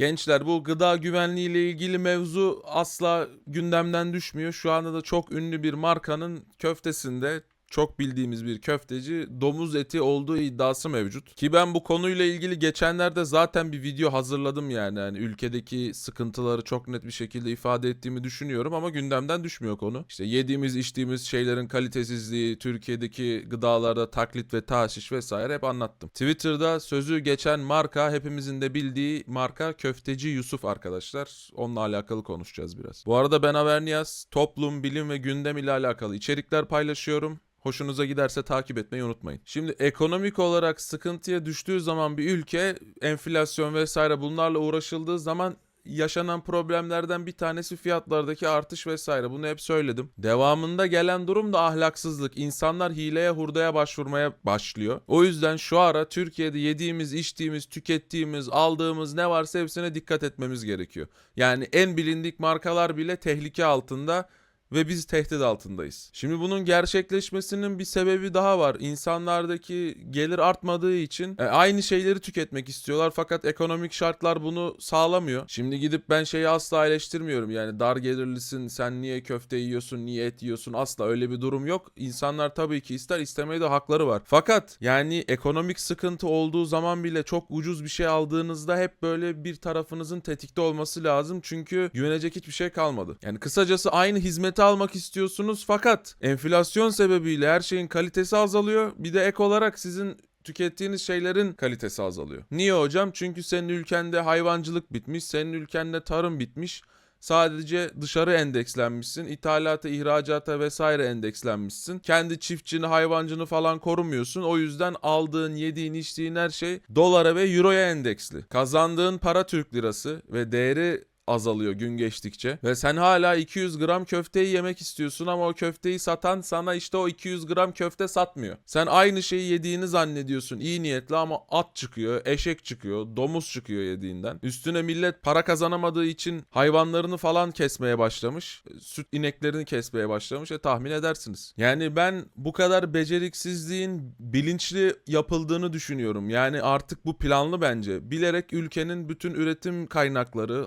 Gençler bu gıda güvenliği ile ilgili mevzu asla gündemden düşmüyor. Şu anda da çok ünlü bir markanın köftesinde çok bildiğimiz bir köfteci domuz eti olduğu iddiası mevcut. Ki ben bu konuyla ilgili geçenlerde zaten bir video hazırladım yani. yani ülkedeki sıkıntıları çok net bir şekilde ifade ettiğimi düşünüyorum ama gündemden düşmüyor konu. İşte yediğimiz içtiğimiz şeylerin kalitesizliği, Türkiye'deki gıdalarda taklit ve taşiş vesaire hep anlattım. Twitter'da sözü geçen marka hepimizin de bildiği marka Köfteci Yusuf arkadaşlar. Onunla alakalı konuşacağız biraz. Bu arada ben Averniyas, toplum, bilim ve gündem ile alakalı içerikler paylaşıyorum. Hoşunuza giderse takip etmeyi unutmayın. Şimdi ekonomik olarak sıkıntıya düştüğü zaman bir ülke enflasyon vesaire bunlarla uğraşıldığı zaman yaşanan problemlerden bir tanesi fiyatlardaki artış vesaire. Bunu hep söyledim. Devamında gelen durum da ahlaksızlık. İnsanlar hileye hurdaya başvurmaya başlıyor. O yüzden şu ara Türkiye'de yediğimiz, içtiğimiz, tükettiğimiz, aldığımız ne varsa hepsine dikkat etmemiz gerekiyor. Yani en bilindik markalar bile tehlike altında ve biz tehdit altındayız. Şimdi bunun gerçekleşmesinin bir sebebi daha var. İnsanlardaki gelir artmadığı için e, aynı şeyleri tüketmek istiyorlar fakat ekonomik şartlar bunu sağlamıyor. Şimdi gidip ben şeyi asla eleştirmiyorum. Yani dar gelirlisin sen niye köfte yiyorsun, niye et yiyorsun asla öyle bir durum yok. İnsanlar tabii ki ister istemeye de hakları var. Fakat yani ekonomik sıkıntı olduğu zaman bile çok ucuz bir şey aldığınızda hep böyle bir tarafınızın tetikte olması lazım. Çünkü güvenecek hiçbir şey kalmadı. Yani kısacası aynı hizmeti almak istiyorsunuz fakat enflasyon sebebiyle her şeyin kalitesi azalıyor. Bir de ek olarak sizin tükettiğiniz şeylerin kalitesi azalıyor. Niye hocam? Çünkü senin ülkende hayvancılık bitmiş, senin ülkende tarım bitmiş. Sadece dışarı endekslenmişsin. ithalata, ihracata vesaire endekslenmişsin. Kendi çiftçini, hayvancını falan korumuyorsun. O yüzden aldığın, yediğin, içtiğin her şey dolara ve euroya endeksli. Kazandığın para Türk lirası ve değeri azalıyor gün geçtikçe. Ve sen hala 200 gram köfteyi yemek istiyorsun ama o köfteyi satan sana işte o 200 gram köfte satmıyor. Sen aynı şeyi yediğini zannediyorsun iyi niyetli ama at çıkıyor, eşek çıkıyor, domuz çıkıyor yediğinden. Üstüne millet para kazanamadığı için hayvanlarını falan kesmeye başlamış. Süt ineklerini kesmeye başlamış. E tahmin edersiniz. Yani ben bu kadar beceriksizliğin bilinçli yapıldığını düşünüyorum. Yani artık bu planlı bence. Bilerek ülkenin bütün üretim kaynakları,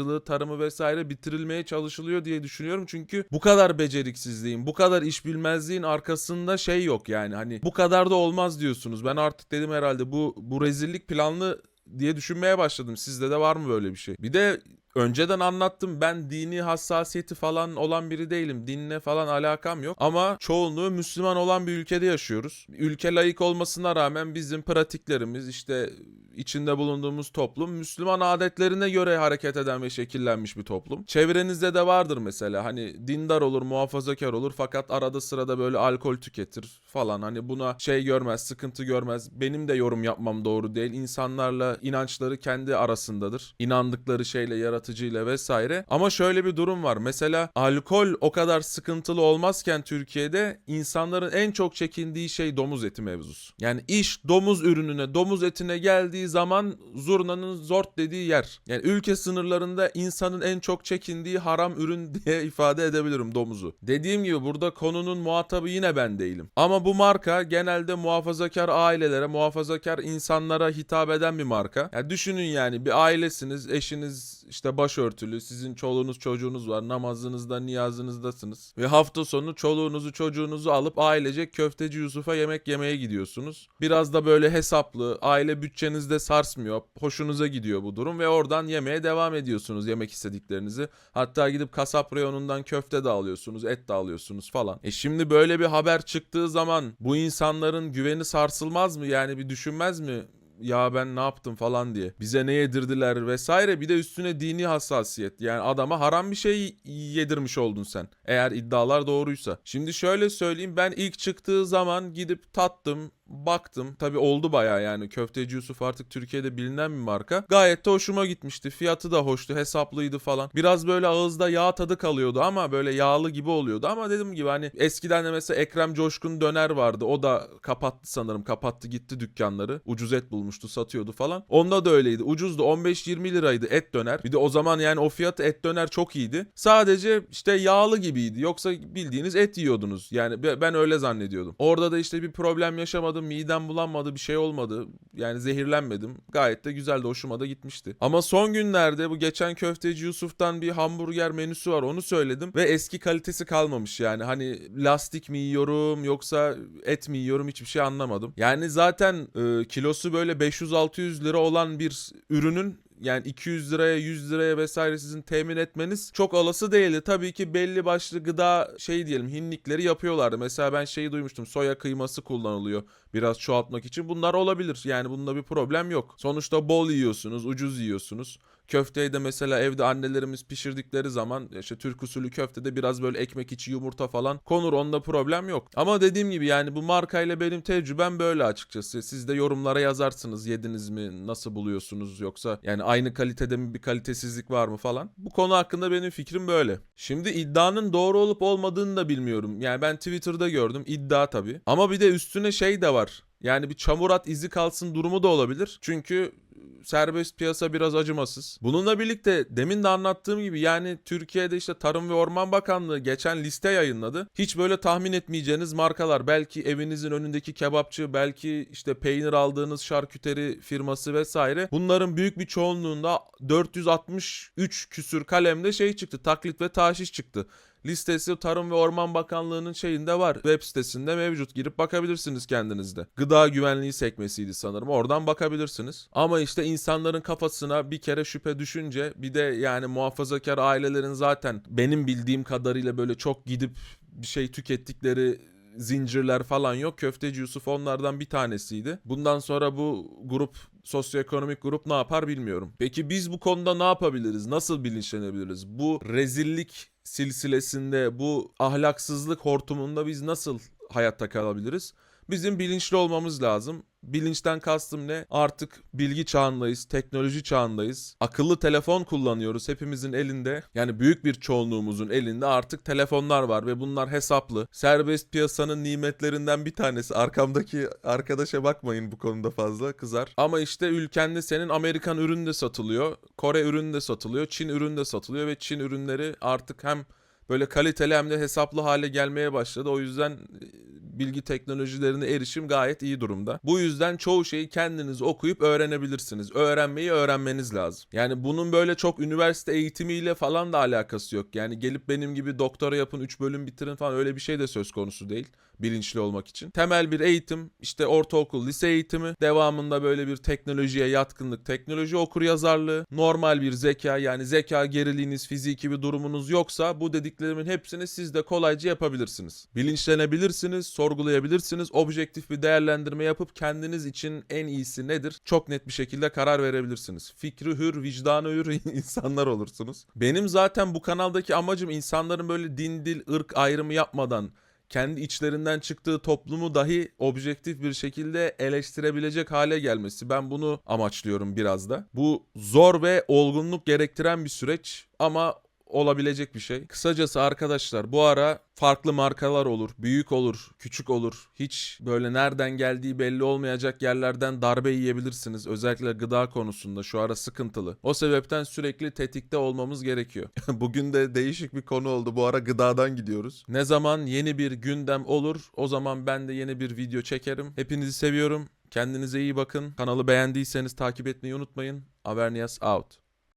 hayvancılığı, tarımı vesaire bitirilmeye çalışılıyor diye düşünüyorum. Çünkü bu kadar beceriksizliğin, bu kadar iş bilmezliğin arkasında şey yok yani. Hani bu kadar da olmaz diyorsunuz. Ben artık dedim herhalde bu bu rezillik planlı diye düşünmeye başladım. Sizde de var mı böyle bir şey? Bir de önceden anlattım ben dini hassasiyeti falan olan biri değilim. Dinle falan alakam yok. Ama çoğunluğu Müslüman olan bir ülkede yaşıyoruz. Ülke layık olmasına rağmen bizim pratiklerimiz işte içinde bulunduğumuz toplum Müslüman adetlerine göre hareket eden ve şekillenmiş bir toplum. Çevrenizde de vardır mesela hani dindar olur, muhafazakar olur fakat arada sırada böyle alkol tüketir falan. Hani buna şey görmez, sıkıntı görmez. Benim de yorum yapmam doğru değil. İnsanlarla inançları kendi arasındadır. İnandıkları şeyle, yaratıcıyla vesaire. Ama şöyle bir durum var. Mesela alkol o kadar sıkıntılı olmazken Türkiye'de insanların en çok çekindiği şey domuz eti mevzusu. Yani iş domuz ürününe, domuz etine geldiği zaman zurnanın zort dediği yer. Yani ülke sınırlarında insanın en çok çekindiği haram ürün diye ifade edebilirim domuzu. Dediğim gibi burada konunun muhatabı yine ben değilim. Ama bu marka genelde muhafazakar ailelere, muhafazakar insanlara hitap eden bir marka. Yani düşünün yani bir ailesiniz, eşiniz işte başörtülü, sizin çoluğunuz çocuğunuz var, namazınızda, niyazınızdasınız. Ve hafta sonu çoluğunuzu çocuğunuzu alıp ailecek köfteci Yusuf'a yemek yemeye gidiyorsunuz. Biraz da böyle hesaplı, aile bütçenizde sarsmıyor, hoşunuza gidiyor bu durum ve oradan yemeye devam ediyorsunuz yemek istediklerinizi. Hatta gidip kasap reyonundan köfte de alıyorsunuz, et de alıyorsunuz falan. E şimdi böyle bir haber çıktığı zaman bu insanların güveni sarsılmaz mı? Yani bir düşünmez mi? Ya ben ne yaptım falan diye. Bize ne yedirdiler vesaire. Bir de üstüne dini hassasiyet. Yani adama haram bir şey yedirmiş oldun sen. Eğer iddialar doğruysa. Şimdi şöyle söyleyeyim. Ben ilk çıktığı zaman gidip tattım baktım. Tabi oldu baya yani Köfteci Yusuf artık Türkiye'de bilinen bir marka. Gayet de hoşuma gitmişti. Fiyatı da hoştu. Hesaplıydı falan. Biraz böyle ağızda yağ tadı kalıyordu ama böyle yağlı gibi oluyordu. Ama dediğim gibi hani eskiden de mesela Ekrem Coşkun döner vardı. O da kapattı sanırım. Kapattı gitti dükkanları. Ucuz et bulmuştu satıyordu falan. Onda da öyleydi. Ucuzdu. 15-20 liraydı et döner. Bir de o zaman yani o fiyatı et döner çok iyiydi. Sadece işte yağlı gibiydi. Yoksa bildiğiniz et yiyordunuz. Yani ben öyle zannediyordum. Orada da işte bir problem yaşamadım yaşamadım, midem bulanmadı, bir şey olmadı. Yani zehirlenmedim. Gayet de güzeldi, hoşuma da gitmişti. Ama son günlerde bu geçen köfteci Yusuf'tan bir hamburger menüsü var. Onu söyledim ve eski kalitesi kalmamış yani. Hani lastik mi yiyorum yoksa et mi yiyorum hiçbir şey anlamadım. Yani zaten e, kilosu böyle 500-600 lira olan bir ürünün yani 200 liraya 100 liraya vesaire sizin temin etmeniz çok olası değildi. Tabii ki belli başlı gıda şey diyelim hinlikleri yapıyorlardı. Mesela ben şeyi duymuştum soya kıyması kullanılıyor biraz çoğaltmak için. Bunlar olabilir yani bunda bir problem yok. Sonuçta bol yiyorsunuz ucuz yiyorsunuz. Köfteyi de mesela evde annelerimiz pişirdikleri zaman işte Türk usulü köftede biraz böyle ekmek içi yumurta falan konur onda problem yok. Ama dediğim gibi yani bu markayla benim tecrübem böyle açıkçası. Siz de yorumlara yazarsınız yediniz mi nasıl buluyorsunuz yoksa yani aynı kalitede mi bir kalitesizlik var mı falan. Bu konu hakkında benim fikrim böyle. Şimdi iddianın doğru olup olmadığını da bilmiyorum. Yani ben Twitter'da gördüm iddia tabii. Ama bir de üstüne şey de var. Yani bir çamur at izi kalsın durumu da olabilir. Çünkü serbest piyasa biraz acımasız. Bununla birlikte demin de anlattığım gibi yani Türkiye'de işte Tarım ve Orman Bakanlığı geçen liste yayınladı. Hiç böyle tahmin etmeyeceğiniz markalar belki evinizin önündeki kebapçı belki işte peynir aldığınız şarküteri firması vesaire bunların büyük bir çoğunluğunda 463 küsür kalemde şey çıktı taklit ve taşiş çıktı listesi Tarım ve Orman Bakanlığı'nın şeyinde var. Web sitesinde mevcut. Girip bakabilirsiniz kendinizde. Gıda güvenliği sekmesiydi sanırım. Oradan bakabilirsiniz. Ama işte insanların kafasına bir kere şüphe düşünce bir de yani muhafazakar ailelerin zaten benim bildiğim kadarıyla böyle çok gidip bir şey tükettikleri zincirler falan yok. Köfteci Yusuf onlardan bir tanesiydi. Bundan sonra bu grup sosyoekonomik grup ne yapar bilmiyorum. Peki biz bu konuda ne yapabiliriz? Nasıl bilinçlenebiliriz? Bu rezillik silsilesinde, bu ahlaksızlık hortumunda biz nasıl hayatta kalabiliriz? Bizim bilinçli olmamız lazım. Bilinçten kastım ne? Artık bilgi çağındayız, teknoloji çağındayız. Akıllı telefon kullanıyoruz hepimizin elinde. Yani büyük bir çoğunluğumuzun elinde artık telefonlar var ve bunlar hesaplı. Serbest piyasanın nimetlerinden bir tanesi. Arkamdaki arkadaşa bakmayın bu konuda fazla kızar. Ama işte ülkende senin Amerikan ürünü de satılıyor, Kore ürünü de satılıyor, Çin ürünü de satılıyor ve Çin ürünleri artık hem böyle kaliteli hem de hesaplı hale gelmeye başladı. O yüzden bilgi teknolojilerine erişim gayet iyi durumda. Bu yüzden çoğu şeyi kendiniz okuyup öğrenebilirsiniz. Öğrenmeyi öğrenmeniz lazım. Yani bunun böyle çok üniversite eğitimiyle falan da alakası yok. Yani gelip benim gibi doktora yapın 3 bölüm bitirin falan öyle bir şey de söz konusu değil bilinçli olmak için. Temel bir eğitim, işte ortaokul, lise eğitimi, devamında böyle bir teknolojiye yatkınlık, teknoloji okur yazarlığı, normal bir zeka yani zeka geriliğiniz, fiziki bir durumunuz yoksa bu dediklerimin hepsini siz de kolayca yapabilirsiniz. Bilinçlenebilirsiniz, sorgulayabilirsiniz, objektif bir değerlendirme yapıp kendiniz için en iyisi nedir? Çok net bir şekilde karar verebilirsiniz. Fikri hür, vicdanı hür insanlar olursunuz. Benim zaten bu kanaldaki amacım insanların böyle din, dil, ırk ayrımı yapmadan kendi içlerinden çıktığı toplumu dahi objektif bir şekilde eleştirebilecek hale gelmesi. Ben bunu amaçlıyorum biraz da. Bu zor ve olgunluk gerektiren bir süreç ama olabilecek bir şey. Kısacası arkadaşlar bu ara farklı markalar olur, büyük olur, küçük olur. Hiç böyle nereden geldiği belli olmayacak yerlerden darbe yiyebilirsiniz. Özellikle gıda konusunda şu ara sıkıntılı. O sebepten sürekli tetikte olmamız gerekiyor. Bugün de değişik bir konu oldu. Bu ara gıdadan gidiyoruz. Ne zaman yeni bir gündem olur o zaman ben de yeni bir video çekerim. Hepinizi seviyorum. Kendinize iyi bakın. Kanalı beğendiyseniz takip etmeyi unutmayın. Avernias out.